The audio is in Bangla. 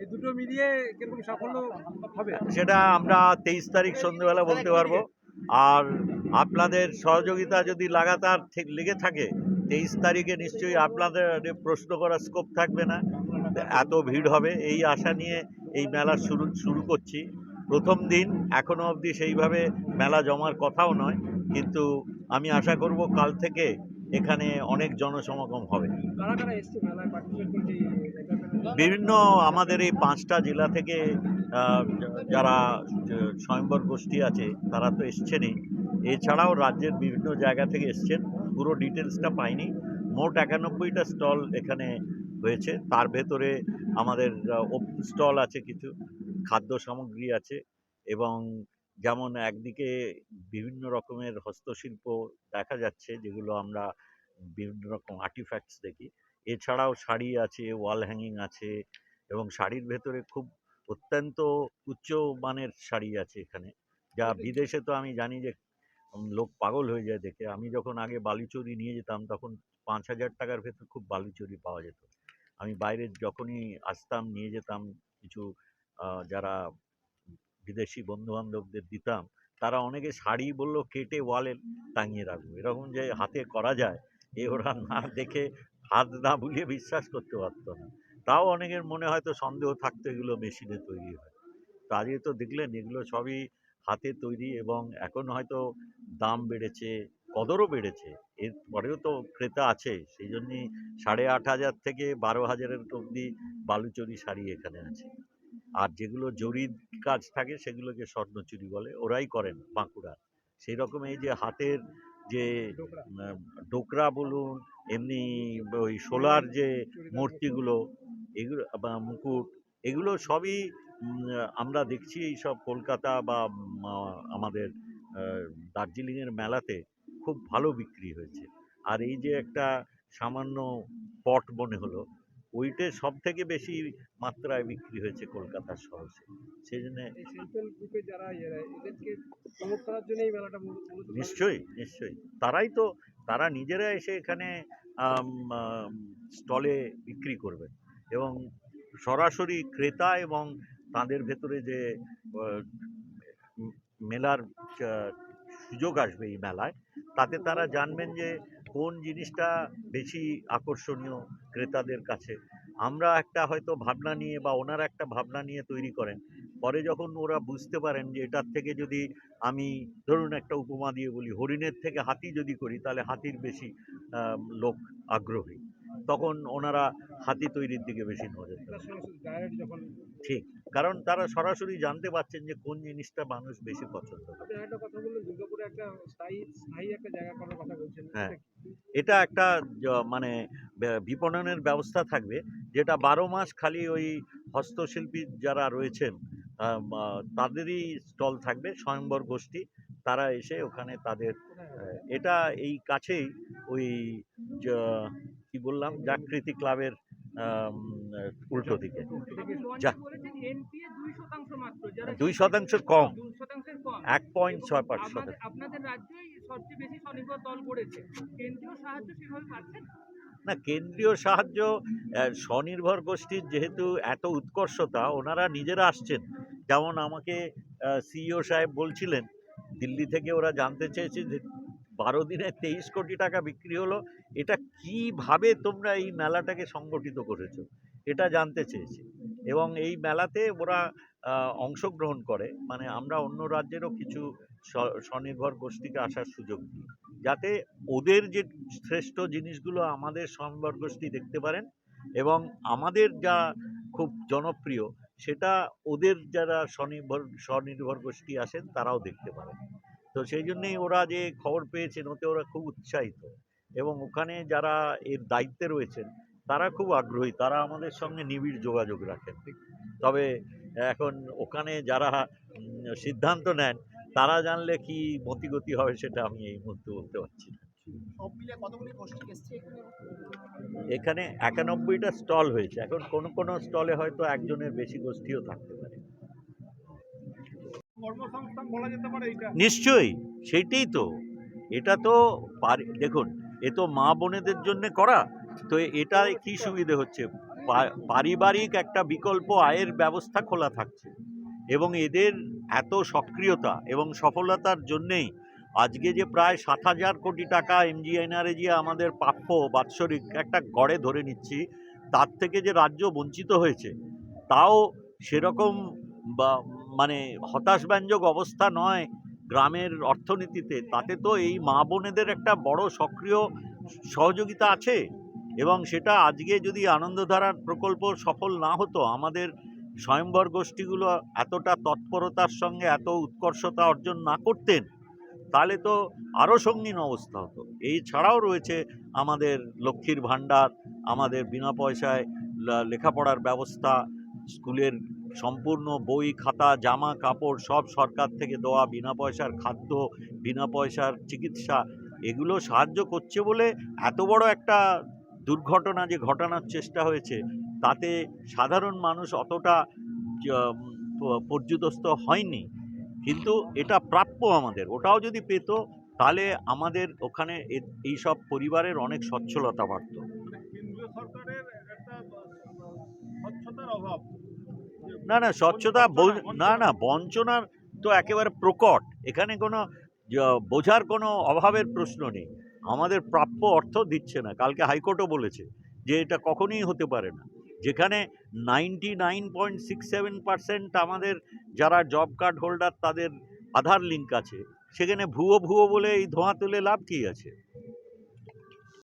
এই দুটো মিলিয়ে কীরকম সাফল্য হবে? সেটা আমরা তেইশ তারিখ সন্ধ্যেবেলা বলতে পারব। আর আপনাদের সহযোগিতা যদি লাগাতার ঠিক লেগে থাকে তেইশ তারিখে নিশ্চয়ই আপনাদের প্রশ্ন করার স্কোপ থাকবে না। এত ভিড় হবে এই আশা নিয়ে এই মেলা শুরু শুরু করছি। প্রথম দিন এখনও অবধি সেইভাবে মেলা জমার কথাও নয় কিন্তু আমি আশা করব কাল থেকে এখানে অনেক জনসমাগম হবে। বিভিন্ন আমাদের এই পাঁচটা জেলা থেকে যারা আহ, স্বয়ম্বর গোষ্ঠী আছে তারা তো এসছেনই। এছাড়াও রাজ্যের বিভিন্ন জায়গা থেকে এসছেন। পুরো ডিটেলসটা পাইনি। মোট একানব্বইটা স্টল এখানে হয়েছে। তার ভেতরে আমাদের স্টল আছে কিছু খাদ্য সামগ্রী আছে এবং যেমন একদিকে বিভিন্ন রকমের হস্তশিল্প দেখা যাচ্ছে যেগুলো আমরা বিভিন্ন রকম আর্টিফ্যাক্টস দেখি। এছাড়াও শাড়ি আছে ওয়াল হ্যাঙ্গিং আছে এবং শাড়ির ভেতরে খুব অত্যন্ত উচ্চ মানের শাড়ি আছে এখানে। যা বিদেশে তো আমি জানি যে লোক পাগল হয়ে যায় দেখে। আমি যখন আগে বালুচরি নিয়ে যেতাম তখন পাঁচ হাজার টাকার ভেতর খুব বালুচরি পাওয়া যেত। আমি বাইরে যখনই আসতাম নিয়ে যেতাম কিছু যারা বিদেশি বন্ধু বান্ধবদের দিতাম তারা অনেকে শাড়ি বলল কেটে ওয়ালে টাঙিয়ে রাখব। এরকম যে হাতে করা যায় এ ওরা না দেখে হাত না বুলিয়ে বিশ্বাস করতে পারতো না। তাও অনেকের মনে হয়তো সন্দেহ থাকতো এগুলো মেশিনে তৈরি হয়। তো আজকে তো দেখলেন এগুলো সবই হাতে তৈরি এবং এখন হয়তো দাম বেড়েছে কদরও বেড়েছে। এর পরেও তো ক্রেতা আছে সেই জন্যই সাড়ে আট হাজার থেকে বারো হাজারের অবধি বালুচরি শাড়ি এখানে আছে। আর যেগুলো জরির কাজ থাকে সেগুলোকে স্বর্ণচুরি বলে ওরাই করেন বাঁকুড়া সেই রকম এই যে হাতের যে ডোকরা বলুন এমনি ওই সোলার যে মূর্তিগুলো এগুলো বা মুকুট এগুলো সবই আমরা দেখছি এই সব কলকাতা বা আমাদের দার্জিলিংয়ের মেলাতে খুব ভালো বিক্রি হয়েছে। আর এই যে একটা সামান্য পট মনে হলো ওইটে সব থেকে বেশি মাত্রায় বিক্রি হয়েছে কলকাতার শহরে সেই জন্য করার জন্য নিশ্চয়ই নিশ্চয়ই। তারাই তো তারা নিজেরা এসে এখানে স্টলে বিক্রি করবেন। এবং সরাসরি ক্রেতা এবং তাদের ভেতরে যে মেলার সুযোগ আসবে এই মেলায় তাতে তারা জানবেন যে কোন জিনিসটা বেশি আকর্ষণীয় ক্রেতাদের কাছে? আমরা একটা হয়তো ভাবনা নিয়ে বা ওনারা একটা ভাবনা নিয়ে তৈরি করেন। পরে যখন ওরা বুঝতে পারেন যে এটার থেকে যদি আমি ধরুন একটা উপমা দিয়ে বলি, হরিণের থেকে হাতি যদি করি, তাহলে হাতির বেশি লোক আগ্রহী। তখন ওনারা হাতি তৈরির দিকে বেশি নজর ঠিক কারণ তারা সরাসরি জানতে পারছেন যে কোন জিনিসটা মানুষ বেশি পছন্দ হ্যাঁ। এটা একটা মানে বিপণনের ব্যবস্থা থাকবে যেটা বারো মাস খালি ওই হস্তশিল্পী যারা রয়েছেন তাদেরই স্টল থাকবে স্বয়ংবর গোষ্ঠী তারা এসে ওখানে তাদের এটা এই কাছেই ওই কি বললাম? জাকৃতি ক্লাবের উল্টো দিকে। যা। দুই শতাংশ কম। এক পয়েন্ট ছয় পাঁচ শতাংশ। না, কেন্দ্রীয় সাহায্য স্বনির্ভর গোষ্ঠীর যেহেতু এত উৎকর্ষতা, ওনারা নিজেরা আসছেন। যেমন আমাকে সিইও সাহেব বলছিলেন, দিল্লি থেকে ওরা জানতে চেয়েছে যে বারো দিনে তেইশ কোটি টাকা বিক্রি হলো এটা কীভাবে তোমরা এই মেলাটাকে সংগঠিত করেছ? এটা জানতে চেয়েছে। এবং এই মেলাতে ওরা অংশগ্রহণ করে। মানে আমরা অন্য রাজ্যেরও কিছু স্ব- স্বনির্ভর গোষ্ঠীকে আসার সুযোগ দিই। যাতে ওদের যে শ্রেষ্ঠ জিনিসগুলো আমাদের স্বনির্ভর গোষ্ঠী দেখতে পারেন এবং আমাদের যা খুব জনপ্রিয়, সেটা ওদের যারা স্বনির্ভর স্বনির্ভর গোষ্ঠী আসেন, তারাও দেখতে পারেন। তো সেই জন্যেই ওরা যে খবর পেয়েছেন, ওতে ওরা খুব উৎসাহিত। এবং ওখানে যারা এর দায়িত্বে রয়েছেন তারা খুব আগ্রহী। তারা আমাদের সঙ্গে নিবিড় যোগাযোগ রাখেন। তবে এখন ওখানে যারা সিদ্ধান্ত নেন তারা জানলে কি মতিগতি হবে সেটা আমি এই মুহূর্তে বলতে পারছি না। এখানে? একানব্বইটা স্টল হয়েছে। এখন কোনো কোনো স্টলে হয়তো একজনের বেশি গোষ্ঠীও থাকতে পারে। নিশ্চয়ই সেইটাই তো। এটা তো পারি দেখুন এ তো মা বোনেদের জন্য করা। তো এটা কি সুবিধে হচ্ছে? পারিবারিক একটা বিকল্প আয়ের ব্যবস্থা খোলা থাকছে। এবং এদের এত সক্রিয়তা এবং সফলতার জন্যেই আজকে যে প্রায় সাত হাজার কোটি টাকা এমজিএনআরএ যে আমাদের প্রাপ্য বাৎসরিক একটা গড়ে ধরে নিচ্ছি, তার থেকে যে রাজ্য বঞ্চিত হয়েছে, তাও সেরকম বা মানে হতাশব্যঞ্জক অবস্থা নয় গ্রামের অর্থনীতিতে, তাতে তো এই মা বোনেদের একটা বড় সক্রিয় সহযোগিতা আছে এবং সেটা আজকে যদি আনন্দধারার প্রকল্প সফল না হতো, আমাদের স্বয়ম্বর গোষ্ঠীগুলো এতটা তৎপরতার সঙ্গে এত উৎকর্ষতা অর্জন না করতেন, তাহলে তো আরও সঙ্গীন অবস্থা হতো। এই ছাড়াও রয়েছে আমাদের লক্ষ্মীর ভাণ্ডার, আমাদের বিনা পয়সায় লেখাপড়ার ব্যবস্থা, স্কুলের সম্পূর্ণ বই, খাতা, জামা, কাপড় সব সরকার থেকে দেওয়া। বিনা পয়সার খাদ্য, বিনা পয়সার চিকিৎসা, এগুলো সাহায্য করছে বলে এত বড় একটা দুর্ঘটনা যে ঘটানোর চেষ্টা হয়েছে, তাতে সাধারণ মানুষ অতটা পর্যুদস্ত হয়নি। কিন্তু এটা প্রাপ্য আমাদের, ওটাও যদি পেতো, তাহলে আমাদের ওখানে এ- এইসব পরিবারের অনেক সচ্ছলতা বাড়ত। সরকারের একটা অভাব। না না স্বচ্ছতা না না বঞ্চনার তো একেবারে প্রকট। এখানে কোনো বোঝার কোনো অভাবের প্রশ্ন নেই। আমাদের প্রাপ্য অর্থ দিচ্ছে না। কালকে হাইকোর্টও বলেছে যে এটা কখনোই হতে পারে না। যেখানে ninety nine point six seven percent আমাদের যারা জব কার্ড হোল্ডার তাদের আধার লিঙ্ক আছে। সেখানে ভুয়ো ভুয়ো বলে এই ধোঁয়া তুলে লাভ কী আছে?